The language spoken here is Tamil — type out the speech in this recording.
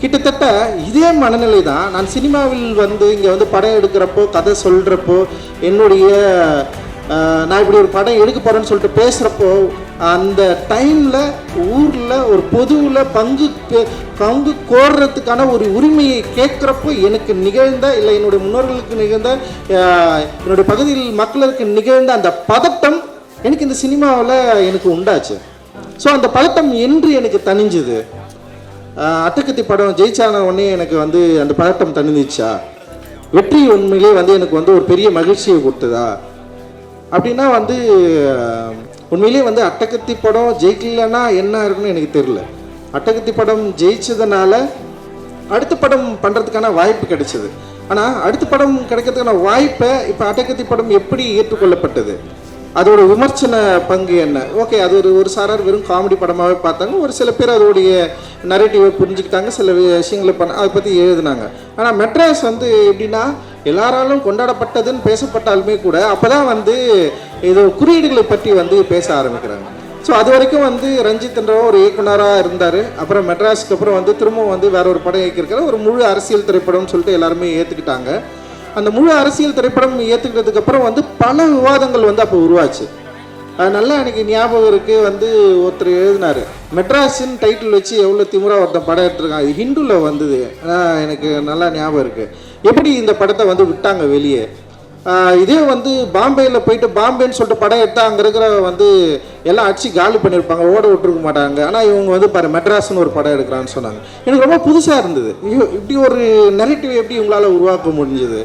கிட்டத்தட்ட இதே மனநிலை தான் நான் சினிமாவில் வந்து இங்கே வந்து படம் எடுக்கிறப்போ கதை சொல்கிறப்போ என்னுடைய நான் இப்படி ஒரு படம் எடுக்க போகிறேன்னு சொல்லிட்டு பேசுகிறப்போ அந்த டைமில் ஊரில் ஒரு பொதுவில் பங்கு பங்கு கோர்றதுக்கான ஒரு உரிமையை கேட்குறப்போ எனக்கு நிகழ்ந்த இல்லை என்னுடைய முன்னோர்களுக்கு நிகழ்ந்த என்னுடைய பகுதியில் மக்களுக்கு நிகழ்ந்த அந்த பதட்டம் எனக்கு இந்த சினிமாவில் எனக்கு உண்டாச்சு. ஸோ அந்த பதட்டம் என்று எனக்கு தணிஞ்சுது. ஆஹ் அட்டகத்தி படம் ஜெயிச்சான உடனே எனக்கு வந்து அந்த பதட்டம் தணிஞ்சிச்சா வெற்றி உண்மையிலே வந்து எனக்கு வந்து ஒரு பெரிய மகிழ்ச்சியை கொடுத்ததா? அப்படின்னா வந்து உண்மையிலே வந்து அட்டகத்தி படம் ஜெயிக்கலன்னா என்ன இருக்குன்னு எனக்கு தெரியல. அட்டகத்தி படம் ஜெயிச்சதுனால அடுத்த படம் பண்ணுறதுக்கான வாய்ப்பு கிடைச்சது. ஆனால் அடுத்த படம் கிடைக்கிறதுக்கான வாய்ப்பை இப்போ அட்டகத்தி படம் எப்படி ஏற்றுக்கொள்ளப்பட்டது? அதோட விமர்சன பங்கு என்ன? ஓகே அது ஒரு ஒரு சாரார் வெறும் காமெடி படமாகவே பார்த்தாங்க. ஒரு சில பேர் அதோடைய நரேட்டிவை புரிஞ்சுக்கிட்டாங்க. சில விஷயங்களை பண்ண அதை பற்றி எழுதுனாங்க. ஆனால் மெட்ராஸ் வந்து எப்படின்னா எல்லாராலும் கொண்டாடப்பட்டதுன்னு பேசப்பட்டாலுமே கூட அப்போ தான் வந்து இது குறியீடுகளை பற்றி வந்து பேச ஆரம்பிக்கிறாங்க. ஸோ அது வரைக்கும் வந்து ரஞ்சித்ன்ற ஒரு இயக்குனராக இருந்தார். அப்புறம் மெட்ராஸ்க்கு அப்புறம் வந்து திரும்பவும் வந்து வேற ஒரு படம் இயக்கியிருக்காரு. ஒரு முழு அரசியல் திரைப்படம்னு சொல்லிட்டு எல்லாருமே ஏற்றுக்கிட்டாங்க அந்த முழு அரசியல் திரைப்படம் ஏற்றுக்கிட்டதுக்கு அப்புறம் வந்து பல விவாதங்கள் வந்து அப்போ உருவாச்சு. அது நல்லா எனக்கு ஞாபகம் இருக்கு. வந்து ஒருத்தர் எழுதினாரு மெட்ராஸின் டைட்டில் வச்சு எவ்வளோ திமுறா ஒருத்தன் படம் எடுத்துருக்கான்? அது ஹிந்துவில் வந்தது. எனக்கு நல்லா ஞாபகம் இருக்கு. எப்படி இந்த படத்தை வந்து விட்டாங்க வெளியே? இதே வந்து பாம்பேயில் போயிட்டு பாம்பேன்னு சொல்லிட்டு படம் எடுத்தால் அங்கே இருக்கிற வந்து எல்லாம் அடிச்சு காலி பண்ணியிருப்பாங்க ஓட விட்டுருக்க மாட்டாங்க. ஆனால் இவங்க வந்து பாரு மெட்ராஸ்னு ஒரு படம் எடுக்கிறான்னு சொன்னாங்க. எனக்கு ரொம்ப புதுசாக இருந்தது. ஐயோ இப்படி ஒரு நெரட்டிவ் எப்படி உங்களால் உருவாக்க முடிஞ்சது?